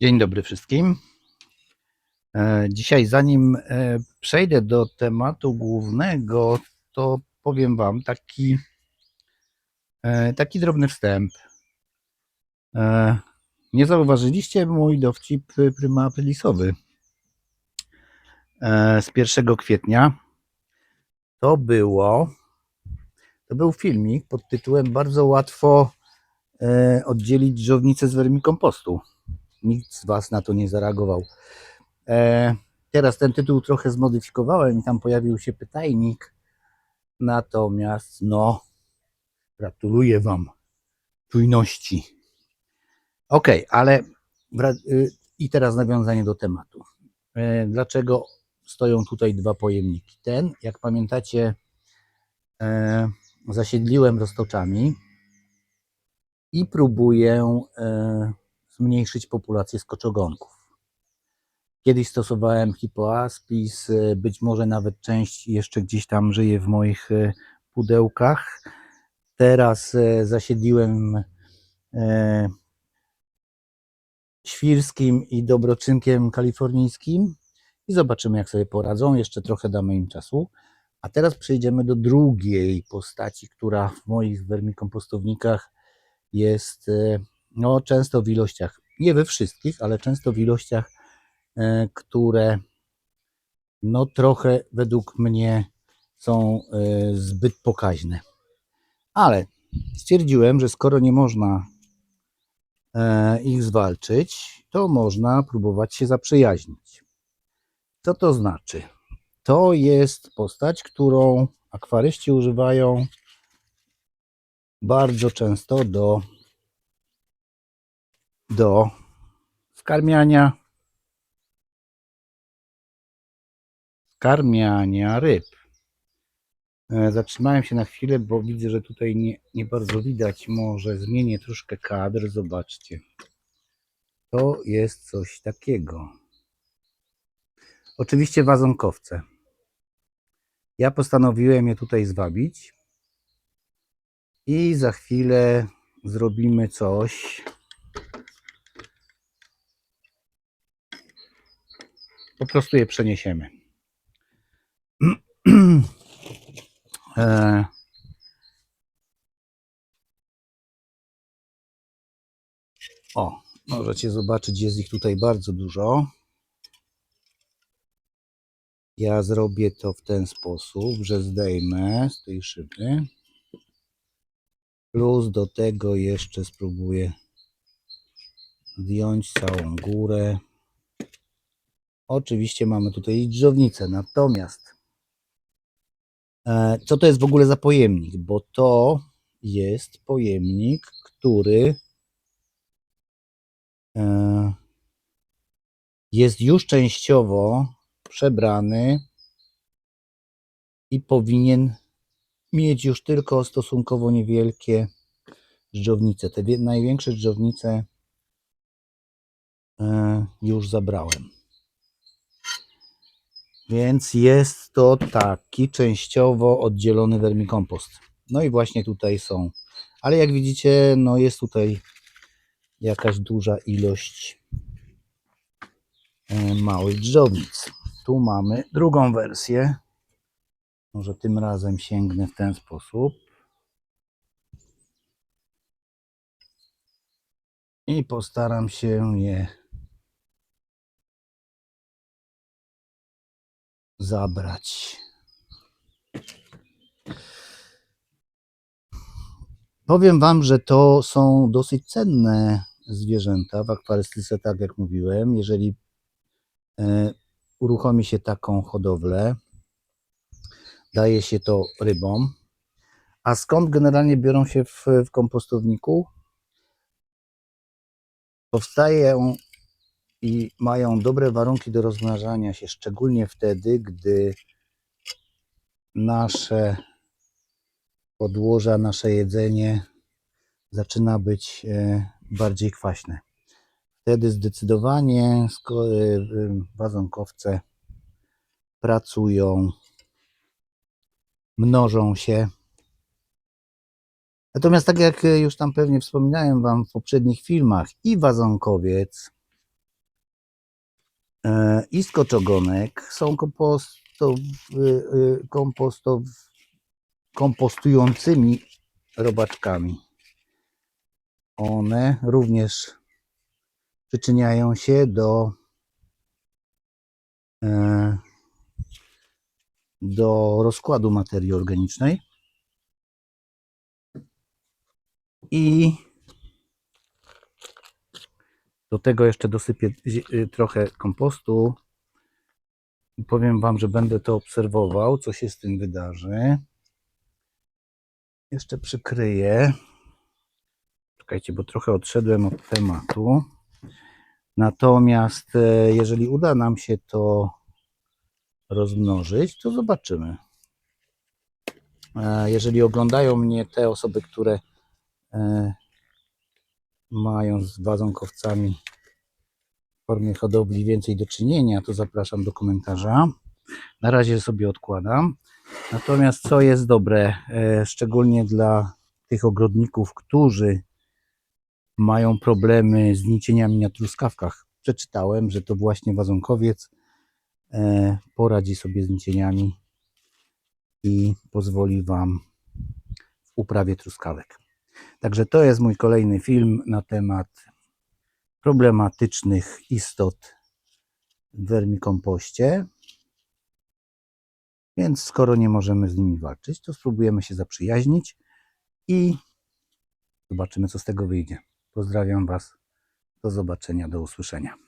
Dzień dobry wszystkim. E, Dzisiaj, zanim e, przejdę do tematu głównego, to powiem Wam taki, e, taki drobny wstęp. Nie zauważyliście mój dowcip e, z 1 kwietnia. To było, to był filmik pod tytułem Bardzo łatwo oddzielić dżownicę z wermikompostu. Nikt z Was na to nie zareagował. E, teraz ten tytuł trochę zmodyfikowałem i tam pojawił się pytajnik. Natomiast, no, gratuluję Wam czujności. Ok, ale y, i teraz nawiązanie do tematu. E, dlaczego stoją tutaj dwa pojemniki? Ten, jak pamiętacie, e, zasiedliłem roztoczami i próbuję e, zmniejszyć populację skoczogonków. Kiedyś stosowałem hipoaspis, e, być może nawet część jeszcze gdzieś tam żyje w moich e, pudełkach. Teraz e, zasiedliłem świrskim i dobroczynkiem kalifornijskim i zobaczymy jak sobie poradzą. Jeszcze trochę damy im czasu. A teraz przejdziemy do drugiej postaci, która w moich wermikompostownikach jest no, często w ilościach, nie we wszystkich, ale często w ilościach, e, które no trochę według mnie są e, zbyt pokaźne. Ale stwierdziłem, że skoro nie można e, ich zwalczyć, to można próbować się zaprzyjaźnić. Co to znaczy? To jest postać, którą akwaryści używają bardzo często do, do skarmiania, skarmiania ryb. E, Zatrzymałem się na chwilę, bo widzę, że tutaj nie, nie bardzo widać. Może zmienię troszkę kadr. Zobaczcie. To jest coś takiego. Oczywiście wazonkowce. Ja postanowiłem je tutaj zwabić. I za chwilę zrobimy coś. Po prostu je przeniesiemy. E, O, możecie zobaczyć, jest ich tutaj bardzo dużo. Ja zrobię to w ten sposób, że zdejmę z tej szyby. Plus do tego jeszcze spróbuję zdjąć całą górę. Oczywiście mamy tutaj drzownicę, natomiast e, co to jest w ogóle za pojemnik? Bo to jest pojemnik, który e, jest już częściowo przebrany i powinien mieć już tylko stosunkowo niewielkie dżdżownice. Te największe dżdżownice e, już zabrałem. Więc jest to taki częściowo oddzielony wermikompost. No i właśnie tutaj są. Ale jak widzicie, no jest tutaj jakaś duża ilość e, małych dżdżownic. Tu mamy drugą wersję. Może tym razem sięgnę w ten sposób. I postaram się je zabrać. Powiem Wam, że to są dosyć cenne zwierzęta w akwarystyce, tak jak mówiłem. Jeżeli e, uruchomi się taką hodowlę, daje się to rybom. A skąd generalnie biorą się w, w kompostowniku? Powstają i mają dobre warunki do rozmnażania się, szczególnie wtedy, gdy nasze podłoża, nasze jedzenie zaczyna być e, bardziej kwaśne. Wtedy zdecydowanie e, wazonkowce pracują, mnożą się. Natomiast tak jak już tam pewnie wspominałem Wam w poprzednich filmach, i wazonkowiec, i skoczogonek są kompostow, y, kompostow, kompostującymi robaczkami. One również przyczyniają się do e, do rozkładu materii organicznej i do tego jeszcze dosypię y, trochę kompostu i powiem Wam, że będę to obserwował, co się z tym wydarzy. Jeszcze przykryję. Czekajcie, bo trochę odszedłem od tematu. Natomiast e, jeżeli uda nam się to rozmnożyć, to zobaczymy. E, Jeżeli oglądają mnie te osoby, które e, mają z wazonkowcami w formie hodowli więcej do czynienia, to zapraszam do komentarza. Na razie sobie odkładam. Natomiast co jest dobre, e, szczególnie dla tych ogrodników, którzy mają problemy z nicieniami na truskawkach. Przeczytałem, że to właśnie wazonkowiec e, poradzi sobie z nicieniami i pozwoli Wam w uprawie truskawek. Także to jest mój kolejny film na temat problematycznych istot w wermikompoście. Więc skoro nie możemy z nimi walczyć, to spróbujemy się zaprzyjaźnić i zobaczymy, co z tego wyjdzie. Pozdrawiam Was. Do zobaczenia, do usłyszenia.